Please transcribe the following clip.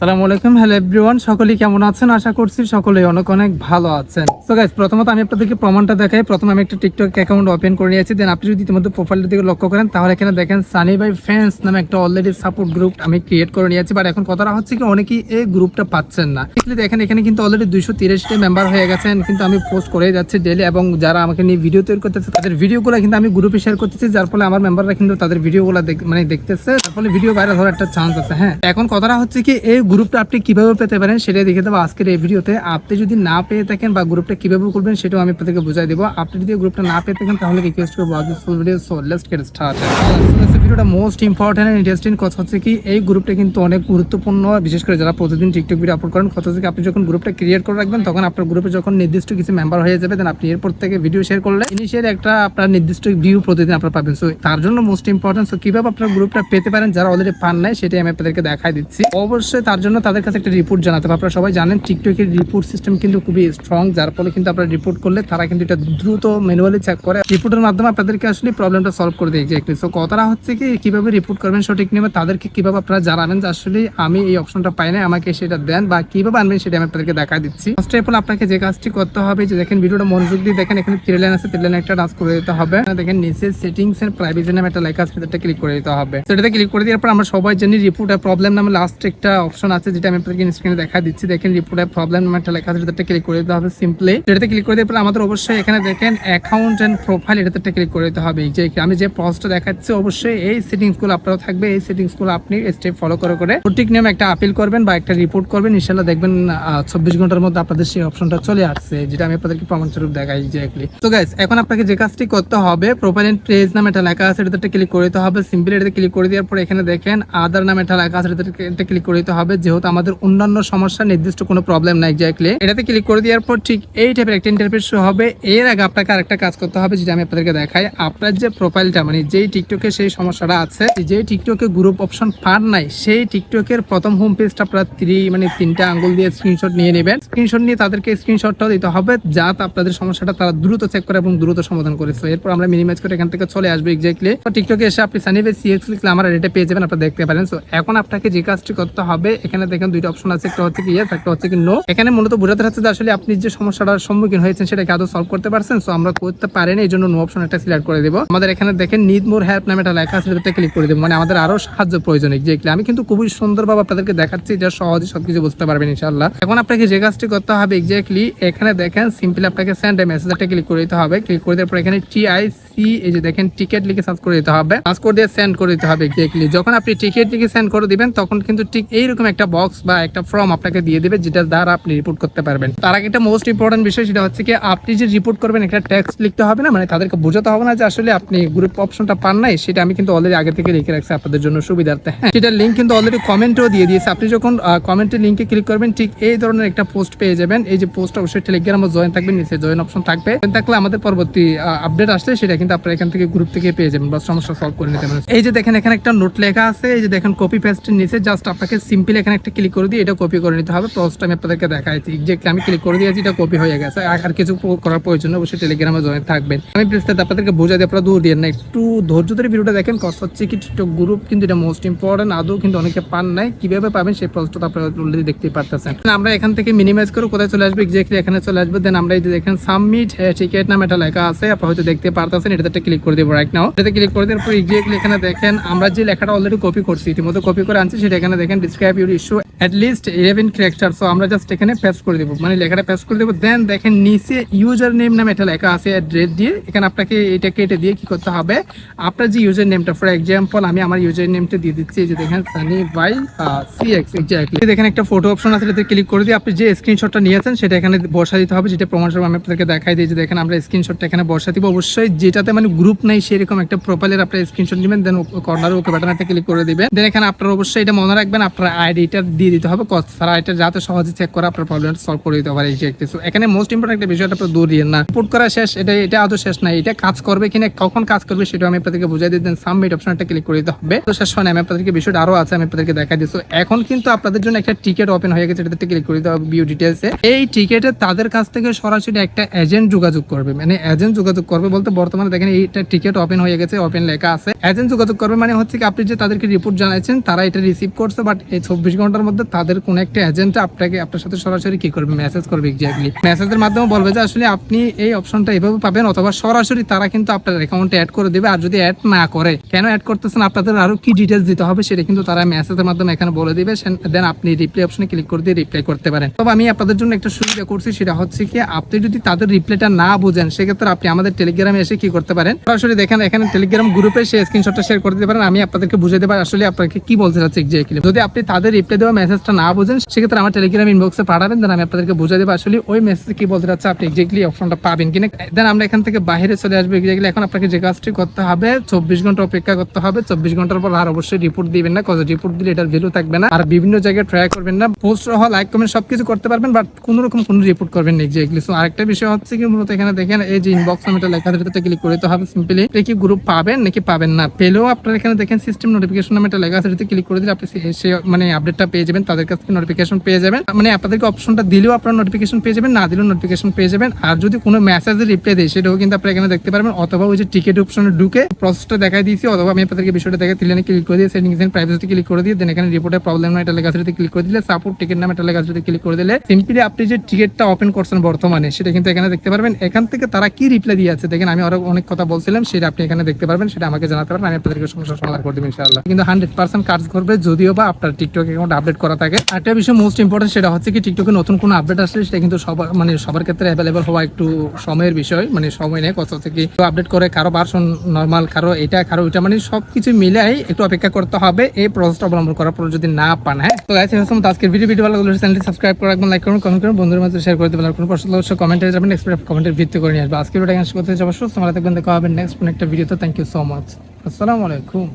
আসসালামু আলাইকুম। Hello everyone, সকলেই কেমন আছেন? আশা করছি সকলেই অনেক অনেক ভালো আছেন। তো গাইস প্রথমত আমি আপনাদেরকে প্রমাণটা দেখাই। প্রথমে আমি একটা টিকটক অ্যাকাউন্ট ওপেন করে নিয়েছি। দেন আপনি যদি ইতিমধ্যে প্রোফাইলটা দিকে লক্ষ্য করেন, তাহলে এখানে দেখেন সানি বাই ফ্যান্স নামে একটা অলরেডি সাপোর্ট গ্রুপ আমি ক্রিয়েট করে নিয়েছি। বাট এখন কথাটা হচ্ছে কি, অনেকেই এই গ্রুপটা পাচ্ছেন না। Actually দেখেন, এখানে কিন্তু অলরেডি দুইশো তিরিশটি মেম্বার হয়ে গেছেন। কিন্তু আমি পোস্ট করে যাচ্ছি ডেলি এবং যারা আমাকে নিয়ে ভিডিও তৈরি করতেছে, তাদের ভিডিওগুলো কিন্তু আমি গ্রুপে শেয়ার করতেছি। যার ফলে আমার মেম্বাররা কিন্তু তাদের ভিডিওগুলো মানে দেখতেছে। তার ফলে ভিডিও ভাইরাল হওয়ার একটা চান্স আছে। হ্যাঁ এখন কথাটা হচ্ছে কি, এই গ্রুপটা আপনি কীভাবে পেতে পারেন সেটাই দেখে দেবো। আজকের এই ভিডিওতে আপনি যদি না পেয়ে থাকেন বা গ্রুপটা কীভাবে করবেন সেটাও আমি আপনাদেরকে বুঝাই দেবো। আপনি যদি গ্রুপটা না পেয়ে থাকেন, তাহলে রিকোয়েস্ট করব আজ full video so let's get start ভিডিওটা মোস্ট ইম্পর্টেন্ট এন্ড ইন্টারেস্টিং কথা হচ্ছে কি, এই গ্রুপটা কিন্তু অনেক গুরুত্বপূর্ণ, বিশেষ করে যারা প্রতিদিন টিকটক ভিডিও আপলোড করেন। কথা হচ্ছে আপনি যখন গ্রুপটা ক্রিয়েট করে রাখবেন, তখন আপনার গ্রুপে যখন নির্দিষ্ট কিছু মেম্বার হয়ে যাবে দেন আপনি এরপর থেকে ভিডিও শেয়ার করলে ইনিশিয়াল একটা আপনার নির্দিষ্ট ভিউ প্রতিদিন আপনার পাবেন। সো তার জন্য মোস্ট ইম্পর্টেন্ট সো কীভাবে আপনার গ্রুপটা পেতে পারেন, যারা অলরেডি পান নাই, সেটাই আমি আপনাদেরকে দেখাই দিচ্ছি। অবশ্যই তার জন্য তাদের কাছে একটা রিপোর্ট জানাতে হবে। আপনারা সবাই জানেন টিকটকের রিপোর্ট সিস্টেম কিন্তু খুবই স্ট্রং যার ফলে কিন্তু আপনারা রিপোর্ট করলে তারা কিন্তু এটা দ্রুত ম্যানুয়ালি চেক করে। রিপোর্টের মাধ্যমে আপনাদেরকে আসলে প্রবলেমটা সলভ করে দেয় এক্স্যাক্টলি সো কথাটা হচ্ছে কি, কীভাবে রিপোর্ট করবেন সঠিক নেবে তাদেরকে কীভাবে আপনারা জানাবেন যে আসলে আমি এই অপশনটা পাই না আমাকে সেটা দেন বা কীভাবে আনবেন সেটা আমি আপনাদেরকে দেখা দিচ্ছি। ফার্স্ট অফ অল আপনাকে যে কাজটি করতে হবে, যে দেখেন ভিডিওটা মনোযোগ দিয়ে দেখেন, এখানে থ্রি লাইন আছে থ্রি লাইন একটা টাচ করে দিতে হবে। দেখেন নিচে সেটিংস এন্ড প্রাইভেসি নামে একটা লেখা আছে সেটা ক্লিক করে দিতে হবে। সেটাতে ক্লিক করে দেওয়ার পর আমরা সবাই জানি রিপোর্টের প্রবলেম নামে লাস্ট একটা অপশন আছে যেটা আমি আপনাদেরকে স্ক্রিনে দেখা দিচ্ছি। দেখেন রিপোর্ট প্রবলেম একটা লেখা আছে সেটাতে ক্লিক করে দিতে হবে সিম্পলি সেটাতে ক্লিক করে দেওয়ার পর আমাদের অবশ্যই এখানে দেখেন অ্যাকাউন্ট এন্ড প্রোফাইল এটাতে ক্লিক করে দিতে হবে। যে আমি যে প্রসেসটা দেখাচ্ছি, অবশ্যই এই সেটিংসগুলো আপনারও থাকবে। এই সেটিংসগুলো আপনি স্টেপ ফলো করে করে সঠিক নিয়ম একটা আপিল করবেন বা একটা রিপোর্ট করবেন। ইনশাল্লাহ দেখবেন চব্বিশ ঘণ্টার মধ্যে আপনাদের সেই অপশনটা চলে আসছে, যেটা আমি আপনাদেরকে প্রমাণ স্বরূপ দেখাই যে তো গাইস এখন আপনাকে যে কাজটি করতে হবে প্রোফাইল এন্ড পেজ নামে একটা লেখা আছে, এটাতে ক্লিক করে দিতে হবে। সিম্পলি এটাতে ক্লিক করে দেওয়ার পর এখানে দেখেন আদার নামে একটা লেখা আছে, এটাতে ক্লিক করে দিতে হবে। যেহেতু আমাদের অন্যান্য সমস্যা, নির্দিষ্ট কোনো প্রবলেম নাই এক্স্যাক্টলি এটাতে ক্লিক করে দেওয়ার পর ঠিক এই টাইপের একটা ইন্টারফেস হবে। এর আগে আপনাকে আরেকটা কাজ করতে হবে যেটা আমি আপনাদেরকে দেখাই। আপনার যে প্রোফাইলটা মানে যেই টিকটকে সেই সমস্যাটা আছে যে টিকটকে গ্রুপ অপশন পার নাই, সেই টিকটকের প্রথম হোম পেজটা আপনারা থ্রি মানে তিনটা আঙ্গুল দিয়ে স্ক্রিনশট নিয়ে নেবেন। স্ক্রিনশট নিয়ে তাদেরকে স্ক্রিনশটটাও দিতে হবে যাতে আপনাদের সমস্যাটা তারা দ্রুত চেক করে এবং দ্রুত সমাধান করেছে এরপর আমরা মিনিমাইজ করে এখান থেকে চলে আসব এক্স্যাক্টলি টিকটকে এসে আপনি সানিভে সিএক্স লিখলে আমার এটা পেয়ে যাবেন, আপনারা দেখতে পারেন। সো এখন আপনাকে যে কাজটি করতে হবে এখানে দেখেন দুইটা অপশন আছে, একটা হচ্ছে কি ইয়েস একটা হচ্ছে কি নো এখানে মূলত বোঝাতে হচ্ছে যে আসলে আপনি যে সমস্যাটার সম্মুখীন হয়েছেন সেটাকে আদৌ সলভ করতে পারছেন সো আমরা করতে পারেন, এই জন্য নো অপশন একটা সিলেক্ট করে দেবো। আমাদের এখানে দেখেন নিড মোর হেল্প নামে একটা লেখা আছে, সেটাতে ক্লিক করে দেবো। মানে আমাদের আরও সাহায্য প্রয়োজন এক্স্যাক্টলি আমি কিন্তু খুবই সুন্দরভাবে আপনাদেরকে দেখাচ্ছি, যা সহজে সবকিছু বুঝতে পারবেন ইনশাল্লাহ এখন আপনাকে যে কাজটি করতে হবে এক্স্যাক্টলি এখানে দেখেন সিম্পলি আপনাকে সেন্ড মেসেজ একটা ক্লিক করে দিতে হবে। ক্লিক করে দেওয়ার পর এখানে টি আই সি এই যে দেখেন টিকেট লিখে সার্চ করে দিতে হবে। সার্চ করে দিয়ে সেন্ড করে দিতে হবে এক্স্যাক্টলি যখন আপনি টিকেট লিখে সেন্ড করে দিবেন, তখন কিন্তু ঠিক এইরকম একটা বক্স বা একটা ফর্ম আপনাকে দিয়ে দিবে যেটা দ্বারা আপনি রিপোর্ট করতে পারবেন। তার আগে একটা মোস্ট ইম্পর্টেন্ট বিষয়, সেটা হচ্ছে কি, আপনি যে রিপোর্ট করবেন, একটা টেক্সট লিখতে হবে না মানে তাদেরকে বোঝাতে হবে না যে আসলে আপনি গ্রুপ অপশনটা পান নাই, সেটা আমি কিন্তু অলরেডি আগে থেকে লিখে রাখছি আপনাদের জন্য সুবিধার্থে। হ্যাঁ সেটার লিঙ্ক কিন্তু অলরেডি কমেন্টও দিয়ে দিয়েছে। আপনি যখন কমেন্টের লিঙ্কে ক্লিক করবেন, ঠিক এই ধরনের একটা পোস্ট পেয়ে যাবেন। এই যে পোস্ট অবশ্যই টেলিগ্রামে জয়েন থাকবেন নিচে জয়েন অপশন থাকবে। থাকলে আমাদের পরবর্তী আপডেট আসলে সেটা কিন্তু আপনারা এখান থেকে গ্রুপ থেকে পেয়ে যাবেন বা সমস্যা সলভ করে নিতে পারেন। এই যে দেখেন, এখানে একটা নোট লেখা আছে। এই যে দেখেন কপি পেস্টের নিচে জাস্ট আপনাকে সিম্পল এখানে একটা ক্লিক করে দিয়ে এটা কপি করে নিতে হবে। প্রসেসটা আমি আপনাদেরকে দেখাইছি। এক্স্যাক্টলি আমি ক্লিক করে দিয়েছি, এটা কপি হয়ে গেছে। আর কিছু করার প্রয়োজন অবশ্যই টেলিগ্রামে জয়েন থাকবেন। আমি বিস্তারিত আপনাদেরকে দিয়ে আপনারা দূর না। একটু ধৈর্য ধরে ভিডিওটা দেখেন কষ্ট হচ্ছে কি টিকটক গ্রুপ কিন্তু এটা মোস্ট ইম্পর্টেন্ট আদৌ কিন্তু অনেকে পান নাই। কীভাবে পাবেন সেই প্রসেসটা আপনারা অলরেডি দেখতেই পারতেছেন। আমরা এখান থেকে মিনিমাইজ করে কোথায় চলে আসবে? এক্স্যাক্টলি এখানে চলে আসবে। দেন আমরা এই যে দেখেন সাবমিট টিকেট নামে একটা লেখা আছে। আপনারা হয়তো দেখতে পারতেছেন, এটাতে একটা ক্লিক করে দেবো রাইট নাও এটাতে ক্লিক করে দেওয়ার পর এক্স্যাক্টলি এখানে দেখেন, আমরা যে লেখাটা অলরেডি কপি করছি, ইতিমধ্যে কপি করে আনছি, সেটা এখানে দেখেন describe Sure. List eleven character so আমরা জাস্ট এখানে করে দেবো। মানে লেখাটা করে দেবো। দেন দেখেন নিচে ইউজার নেম নামে একটা লেখা আছে অ্যাড্রেস দিয়ে। এখানে আপনাকে এটা কেটে দিয়ে কি করতে হবে? আপনার যে ইউজার নেমটা ফর এক্সাম্পল আমি আমার ইউজার নেমটা দিয়ে দিচ্ছি যে দেখেন সানি বাই সি এক্স দেখেন একটা ফটো অপশন আছে, এটাতে ক্লিক করে দিয়ে আপনি যে স্ক্রিনশটটা নিয়েছেন, সেটা এখানে বসা দিতে হবে। যেটা প্রমাণ আমি আপনাদেরকে দেখাই দিই, যে দেখেন আমরা স্ক্রিনশটটা এখানে বসা দিব। অবশ্যই যেটাতে মানে গ্রুপ নাই, সেরকম একটা প্রোফাইলের আপনার স্ক্রিনশট নেবেন দেন কর্নার ওকে ক্লিক করে দিবেন। দেন এখানে আপনার অবশ্যই এটা মনে রাখবেন, আপনার আইডিটা দিয়ে দিতে হবে কত সারা এটা যাতে সহজে চেক করে আপনার প্রবলেমটা সলভ করে দিতে পারে এক্স্যাক্টলি সো এখানে মোস্ট ইম্পর্টেন্ট একটা বিষয়টা আপনার দূর দিয়ে না। রিপোর্ট করা শেষ, এটা এটা আদৌ শেষ নাই এটা কাজ করবে কিনা, কখন কাজ করবে সেটা আমি আপনাদেরকে বুঝাই দিই দেন সাবমিট অপশনটা ক্লিক করে দিতে হবে। তো শেষ হয় আমি আপনাদেরকে বিষয়টা আরও আছে, আমি আপনাদেরকে দেখাই দিচ্ছি এখন কিন্তু আপনাদের জন্য একটা টিকিট ওপেন হয়ে গেছে, এটাতে ক্লিক করে দিতে হবে ভিউ ডিটেলসে এই টিকিটে তাদের কাছ থেকে সরাসরি একটা এজেন্ট যোগাযোগ করবে। মানে এজেন্ট যোগাযোগ করবে বলতে বর্তমানে দেখেন এইটা টিকিট ওপেন হয়ে গেছে ওপেন লেখা আছে। এজেন্ট যোগাযোগ করবে মানে হচ্ছে কি, আপনি যে তাদেরকে রিপোর্ট জানাচ্ছেন তারা এটা রিসিভ করছে বাট এই চব্বিশ ঘণ্টার মধ্যে মধ্যে তাদের কোন একটা এজেন্ট আপনাকে, আপনার সাথে সরাসরি কি করবে? মেসেজ করবে এক্স্যাক্টলি মেসেজের মাধ্যমে বলবে যে, আসলে আপনি এই অপশনটা এভাবে পাবেন অথবা সরাসরি তারা কিন্তু আপনার অ্যাকাউন্টে অ্যাড করে দেবে আর যদি অ্যাড না করে, কেন অ্যাড করতেছেন? আপনাদের আরও কি ডিটেলস দিতে হবে সেটা কিন্তু তারা মেসেজের মাধ্যমে এখানে বলে দিবে। দেন আপনি রিপ্লাই অপশনে ক্লিক করে দিয়ে রিপ্লাই করতে পারেন। তবে আমি আপনাদের জন্য একটা সুবিধা করছি, সেটা হচ্ছে কি, আপনি যদি তাদের রিপ্লাইটা না বুঝেন, সেক্ষেত্রে আপনি আমাদের টেলিগ্রামে এসে কি করতে পারেন? সরাসরি দেখেন, এখানে টেলিগ্রাম গ্রুপে সেই স্ক্রিনশটটা শেয়ার করে দিতে পারেন। আমি আপনাদেরকে বুঝে দেবো আসলে আপনাকে কি বলতে চাচ্ছি এক্স্যাক্টলি যদি আপনি তাদের রিপ্লাই দেওয়া মেসেজটা না বুঝেন, সেক্ষেত্রে আমার টেলিগ্রাম ইনবক্সে পাঠাবেন দেন আমি আপনাদেরকে বুঝে দেবো আসলে ওই মেসেজে কি বলতে চাচ্ছে, আপনি এক্স্যাক্টলি অপশনটা পাবেন কিনা। দেন আমরা এখান থেকে বাইরে চলে আসব এক্স্যাক্টলি এখন আপনাকে যে কাজটি করতে হবে, চব্বিশ ঘণ্টা অপেক্ষা করতে হবে, চব্বিশ ঘণ্টার পর আর অবশ্যই রিপোর্ট দিবেন না কত রিপোর্ট দিলে এটার ভ্যালু থাকবে না। আর বিভিন্ন জায়গায় ট্রাই করবেন না পোস্ট সহ লাইক কমেন্ট সবকিছু করতে পারবেন বাট কোনো রকম কোনো রিপোর্ট করবেন না এক্স্যাক্টলি সো আরেকটা বিষয় হচ্ছে কি, মূলত এখানে দেখেন, এই যে ইনবক্স আমি এটা লেখা দিতে ক্লিক করতে হবে সিম্পলি এটা কি গ্রুপ পাবেন নাকি পাবেন না? পেলেও আপনারা এখানে দেখেন সিস্টেম নোটিফিকেশন নামে এটা লেখা এটাতে ক্লিক করে দিলে আপনি মানে আপডেটটা পেয়ে যাবেন। তাদের কাছ থেকে নোটিফিকেশন পেয়ে যাবেন। মানে আপনাদেরকে অপশনটা দিলেও আপনারা নোটিফিকেশন পেয়ে যাবেন, না দিলেও নোটিফিকেশন পেয়ে যাবেন। আর যদি কোনো মেসেজের রিপ্লাই দেয়, সেটাও কিন্তু আপনারা এখানে দেখতে পারবেন। অথবা ওই যে টিকিট অপশনে ঢুকে প্রসেসটা দেখাই দিয়েছি, অথবা আমি আপনাদেরকে বিষয়টা দেখা দিলে ক্লিক করে দিয়ে সেটিংস এন্ড প্রাইভেসিতে ক্লিক করে দিয়ে দেন এখানে রিপোর্টের প্রবলেম না, এটা লেখা ক্লিক করে দিলে সাপোর্ট টিকিট নামে, এটা লেখা ক্লিক করে দিলে সিম্পলি আপনি যে টিকিটটা ওপেন করছেন বর্তমানে, সেটা কিন্তু এখানে দেখতে পারবেন। এখান থেকে তারা কি রিপ্লাই দিয়ে আছে, দেখেন আমি আরও অনেক কথা বলছিলাম, সেটা আপনি এখানে দেখতে পারবেন, সেটা আমাকে জানাতে পারবেন আমি আপনাদেরকে সমস্যা সমাধান করে দেবো ইনশাআল্লাহ। কিন্তু হান্ড্রেড পার্সেন্ট কাজ করবে, যদিও বা আপনার টিকটক অ্যাকাউন্ট আপডেট করা থাকে। একটা বিষয় মোস্ট ইম্পর্টেন্ট সেটা হচ্ছে কি টিকটকে নতুন কোনো আপডেট আসলে সেটা কিন্তু সবার মানে সবার ক্ষেত্রে অ্যাভেলেবল হওয়া একটু সময়ের বিষয় মানে সময় নেই। কত থেকে আপডেট করে, কারও ভার্সন নর্মাল কারও এটা, কারও ওইটা মানে সবকিছু মিলাই একটু অপেক্ষা করতে হবে। এই প্রসেসটা অবলম্বন করার পর যদি না পান হ্যাঁ? তো গাইস হচ্ছে আজকের ভিডিও ভিডিও ভালো লাগলে চ্যানেলটি সাবস্ক্রাইব করে রাখবেন লাইক করুন কমেন্ট করুন বন্ধুদের মধ্যে শেয়ার করে দেবেন। আর কোনো প্রশ্ন অবশ্যই কমেন্টে যাবেন এক্সপেক্ট কমেন্টের ভিত্তি করে নিয়ে আসবে। আজকের ভিডিও করতে যাব সুস্থ ভালো থাকবেন, দেখা হবে নেক্সট একটা ভিডিওতে থ্যাংক ইউ সো মাচ আসসালামু আলাইকুম।